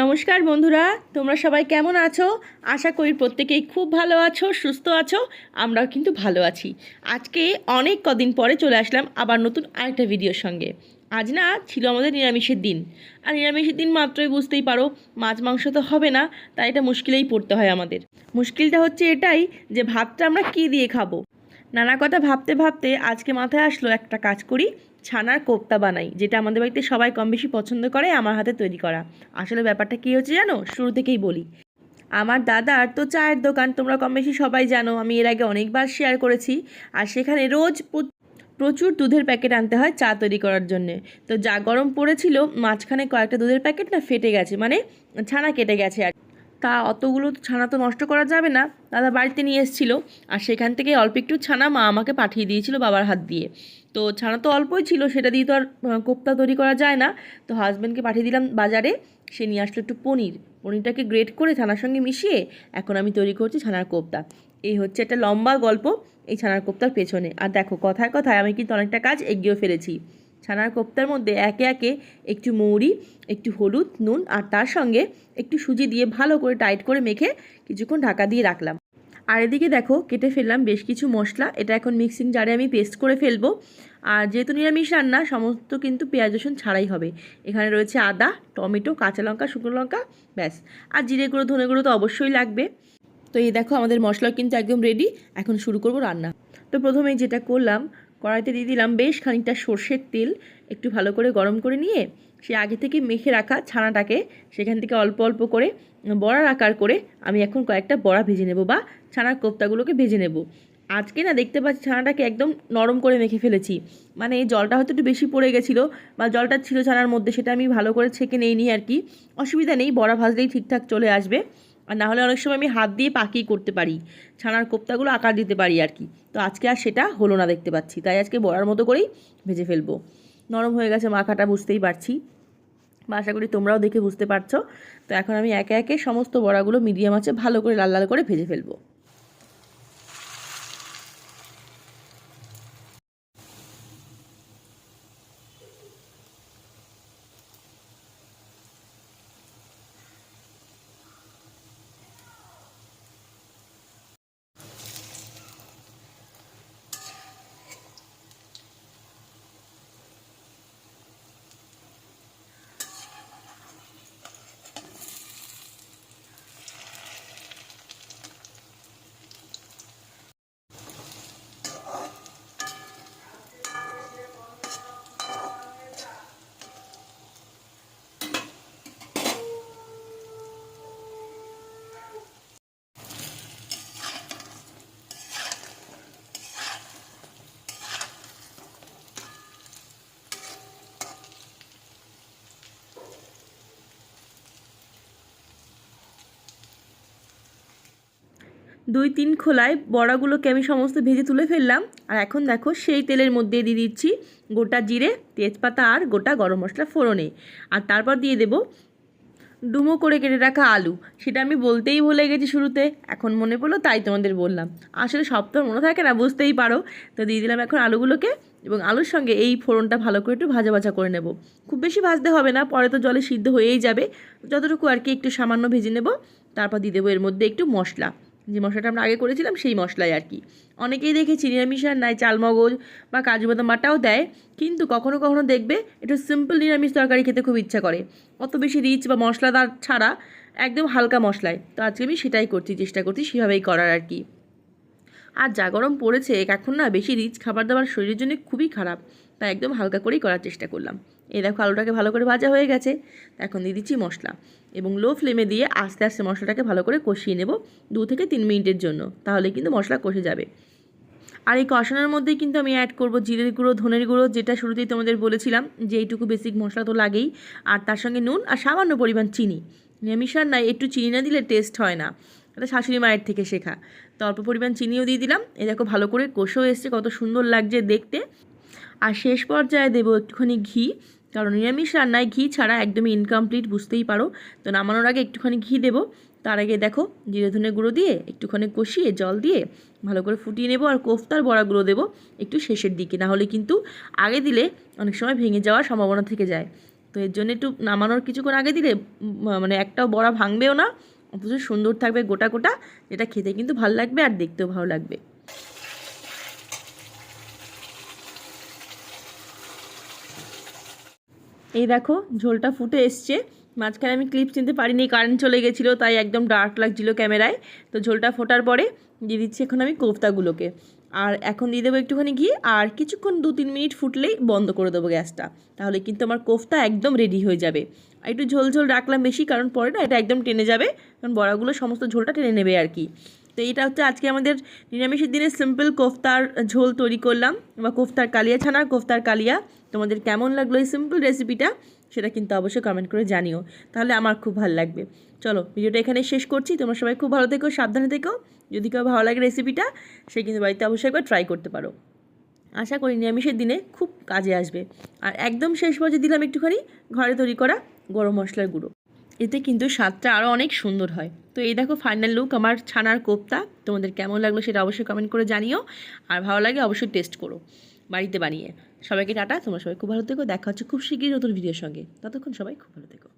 নমস্কার বন্ধুরা, তোমরা সবাই কেমন আছো? আশা করি প্রত্যেকেই খুব ভালো আছো, সুস্থ আছো, আমরাও কিন্তু ভালো আছি। আজকে অনেক কদিন পরে চলে আসলাম আবার নতুন আরেকটা ভিডিওর সঙ্গে। আজ না ছিল আমাদের নিরামিষের দিন। আর নিরামিষের দিন মাত্রই বুঝতেই পারো, মাছ মাংস তো হবে না, তাই এটা মুশকিলেই পড়তে হয় আমাদের। মুশকিলটা হচ্ছে এটাই যে ভাতটা আমরা কী দিয়ে খাব? নানা কথা ভাবতে ভাবতে আজকে মাথায় আসলো একটা কাজ করি, ছানার কোপ্তা বানাই, যেটা আমাদের বাড়িতে সবাই কম বেশি পছন্দ করে, আমার হাতে তৈরি করা। আসলে ব্যাপারটা কী হচ্ছে জানো? শুরু থেকেই বলি। আমার দাদার তো চায়ের দোকান, তোমরা কম বেশি সবাই জানো, আমি এর আগে অনেকবার শেয়ার করেছি। আর সেখানে রোজ প্র- প্রচুর দুধের প্যাকেট আনতে হয় চা তৈরি করার জন্যে। তো যা গরম পড়েছিল, মাঝখানে কয়েকটা দুধের প্যাকেট না ফেটে গেছে মানে ছানা কেটে গেছে আর তা অতগুলো ছানা তো নষ্ট করা যাবে না। দাদা বাড়িতে নিয়ে এসেছিল। আর সেখান থেকে অল্প একটু ছানা মা আমাকে পাঠিয়ে দিয়েছিল বাবার হাত দিয়ে। তো ছানা তো অল্পই ছিল, সেটা দিয়ে তো আর কোপ্তা তৈরি করা যায় না। তো হাজব্যান্ডকে পাঠিয়ে দিলাম বাজারে। সে নিয়ে আসলো একটু পনির। পনিরটাকে গ্রেট করে ছানার সঙ্গে মিশিয়ে এখন আমি তৈরি করছি ছানার কোপ্তা। এই হচ্ছে একটা লম্বা গল্প এই ছানার কোপ্তার পেছনে। আর দেখো, কথায় কথায় আমি কিন্তু অনেকটা কাজ এগিয়েও ফেলেছি। ছানার কোপ্তার মধ্যে একে একে একটু মৌরি, একটু হলুদ, নুন আর তার সঙ্গে একটু সুজি দিয়ে ভালো করে টাইট করে মেখে কিছুক্ষণ ঢাকা দিয়ে রাখলাম। আর এদিকে দেখো, কেটে ফেললাম বেশ কিছু মশলা। এটা এখন মিক্সিং জারে আমি পেস্ট করে ফেলব। আর যেহেতু নিরামিষ রান্না, সমস্ত কিন্তু পেঁয়াজ, রসুন ছাড়াই হবে। এখানে রয়েছে আদা, টমেটো, কাঁচা লঙ্কা, শুকনো লঙ্কা, ব্যাস। আর জিরে গুঁড়ো, ধনে গুঁড়ো তো অবশ্যই লাগবে। তো এই দেখো, আমাদের মশলা কিন্তু একদম রেডি এখন শুরু করব রান্না। তো প্রথমেই যেটা করলাম কড়াইতে দিয়ে দিলাম বেশ খানিকটা সর্ষের তেল, একটু ভালো করে গরম করে নিয়ে সে আগে থেকে মেখে রাখা ছানাটাকে সেখান থেকে অল্প অল্প করে বড়ার আকার করে আমি এখন কয়েকটা বড়া ভেজে নেব বা ছানার কোপ্তাগুলোকে ভেজে নেব। আজকে না দেখতে পাচ্ছি ছানাটাকে একদম নরম করে মেখে ফেলেছি। মানে এই জলটা হয়তো একটু বেশি পড়ে গেছিল বা জলটা ছিল ছানার মধ্যে সেটা আমি ভালো করে ছেঁকে নিই আর কি। অসুবিধা নেই, বড়া ভাজলেই ঠিকঠাক চলে আসবে। আর না হলে অনেক সময় আমি হাত দিয়ে পাকি করতে পারি, ছানার কোপ্তাগুলো আকার দিতে পারি আর কি। তো আজকে আর সেটা হলো না দেখতে পাচ্ছি, তাই আজকে বড়ার মতো করেই ভেজে ফেলব। নরম হয়ে গেছে মাখাটা, বুঝতেই পারছি। বা আশা করি তোমরাও দেখে বুঝতে পারছ। তো এখন আমি একে একে সমস্ত বড়াগুলো মিডিয়াম আছে ভালো করে লাল লাল করে ভেজে ফেলব। দুই তিন খোলায় বড়াগুলোকে আমি সমস্ত ভেজে তুলে ফেললাম। আর এখন দেখো সেই তেলের মধ্যে দিয়ে দিচ্ছি গোটা জিরে, তেজপাতা আর গোটা গরম মশলা ফোড়নে। আর তারপর দিয়ে দেবো ডুমো করে কেটে রাখা আলু। সেটা আমি বলতেই ভুলে গেছি শুরুতে, এখন মনে পড়ল তাই তোমাদের বললাম। আসলে সব তো মনে থাকে না, বুঝতেই পারো। তো দিয়ে দিলাম এখন আলুগুলোকে এবং আলুর সঙ্গে এই ফোড়নটা ভালো করে একটু ভাজা ভাজা করে নেব। খুব বেশি ভাজতে হবে না, পরে তো জলে সিদ্ধ হয়েই যাবে। যতটুকু আর কি একটু সামান্য ভেজে নেব, তারপর দিয়ে দেবো এর মধ্যে একটু মশলা। যে মশলাটা আমরা আগে করেছিলাম, সেই মশলাই আর কি। অনেকেই দেখেছি নিরামিষ আর নাই, চালমগজ বা কাজু বাদাম বাটাও দেয়, কিন্তু কখনো কখনো দেখবে একটু সিম্পল নিরামিষ তরকারি খেতে খুব ইচ্ছা করে। অত বেশি রিচ বা মশলাদার ছাড়া একদম হালকা মশলায়। তো আজকে আমি সেটাই করছি, চেষ্টা করছি সেভাবেই করার আর কি। আর যা গরম পড়েছে এখন না বেশি রিচ খাবার দাবার শরীরের জন্য খুবই খারাপ। তাই একদম হালকা করেই করার চেষ্টা করলাম। এই দেখো আলুটাকে ভালো করে ভাজা হয়ে গেছে। এখন দিয়ে দিচ্ছি মশলা এবং লো ফ্লেমে দিয়ে আস্তে আস্তে মশলাটাকে ভালো করে কষিয়ে নেব দু থেকে তিন মিনিটের জন্য, তাহলে কিন্তু মশলা কষে যাবে। আর এই কষানোর মধ্যেই কিন্তু আমি অ্যাড করব জিরের গুঁড়ো, ধনের গুঁড়ো, যেটা শুরুতেই তোমাদের বলেছিলাম যে এইটুকু বেসিক মশলা তো লাগেই। আর তার সঙ্গে নুন আর সামান্য পরিমাণ চিনি। নিরামিষ রান্নায় একটু চিনি না দিলে টেস্ট হয় না। এটা শাশুড়ি মায়ের থেকে শেখা। তো অল্প পরিমাণ চিনিও দিয়ে দিলাম। এ দেখো ভালো করে কষেও এসছে, কত সুন্দর লাগছে দেখতে। আর শেষ পর্যায়ে দেবো একটুখানি ঘি। কারণ নিরামিষ রান্নায় ঘি ছাড়া একদমই ইনকমপ্লিট বুঝতেই পারো। তো নামানোর আগে একটুখানি ঘি দেবো। তার আগে দেখো, জিরে ধনে গুঁড়ো দিয়ে একটুখানি কষিয়ে জল দিয়ে ভালো করে ফুটিয়ে নেব আর কোফতার বড়াগুলো দেবো একটু শেষের দিকে। না হলে কিন্তু আগে দিলে অনেক সময় ভেঙে যাওয়ার সম্ভাবনা থেকে যায়। তো এর জন্য একটু নামানোর কিছুক্ষণ আগে দিলে মানে একটাও বড়া ভাঙবেও না, অথচ সুন্দর থাকবে গোটা গোটা, যেটা খেতে কিন্তু ভালো লাগবে আর দেখতেও ভালো লাগবে। এই দেখো, ঝোলটা ফুটে এসছে। মাঝখানে আমি ক্লিপ চিনতে পারিনি কারেন্ট চলে গেছিল, তাই একদম ডার্ক লাগছিল ক্যামেরায়। তো ঝোলটা ফোটার পরে দিয়ে দিচ্ছি এখন আমি কোফতাগুলোকে। আর এখন দিয়ে দেবো একটুখানি ঘি, আর কিছুক্ষণ দু তিন মিনিট ফুটলেই বন্ধ করে দেবো গ্যাসটা। তাহলে কিন্তু আমার কোফতা একদম রেডি হয়ে যাবে। আর একটু ঝোল ঝোল রাখলাম বেশি, কারণ পরে না এটা একদম টেনে যাবে, কারণ বড়াগুলো সমস্ত ঝোলটা টেনে নেবে আর কি। তো এটা হচ্ছে আজকে আমাদের নিরামিষের দিনে সিম্পল কোফতার ঝোল তৈরি করলাম। বা কোফতার কালিয়া ছানার কোফতার কালিয়া। তোমাদের কেমন লাগল এই সিম্পল রেসিপিটা সেটা কিন্তু অবশ্যই কমেন্ট করে জানিও। তাহলে আমার খুব ভালো লাগবে। চলো, ভিডিওটা এখানে শেষ করছি। তোমরা সবাই খুব ভালো থেকো, সাবধানে থেকো। যদি কেউ ভালো লাগে রেসিপিটা সে কিন্তু বাড়িতে অবশ্যই একবার ট্রাই করতে পারো। আশা করি নিরামিষের দিনে খুব কাজে আসবে। আর একদম শেষ পর্যায়ে দিলাম একটুখানি ঘরে তৈরি করা গরম মশলার গুঁড়ো। এতে কিন্তু স্বাদটা আরও অনেক সুন্দর হয়। তো এই দেখো ফাইনাল লুক আমার ছানার কোপ্তা। তোমাদের কেমন লাগল সেটা অবশ্যই কমেন্ট করে জানিও। আর ভালো লাগে অবশ্যই টেস্ট করো বাড়িতে বানিয়ে। সবাইকে টাটা, তোমরা সবাই খুব ভালো থেকো। দেখা হচ্ছে খুব শীঘ্রই নতুন ভিডিওর সঙ্গে। ততক্ষণ সবাই খুব ভালো থেকো।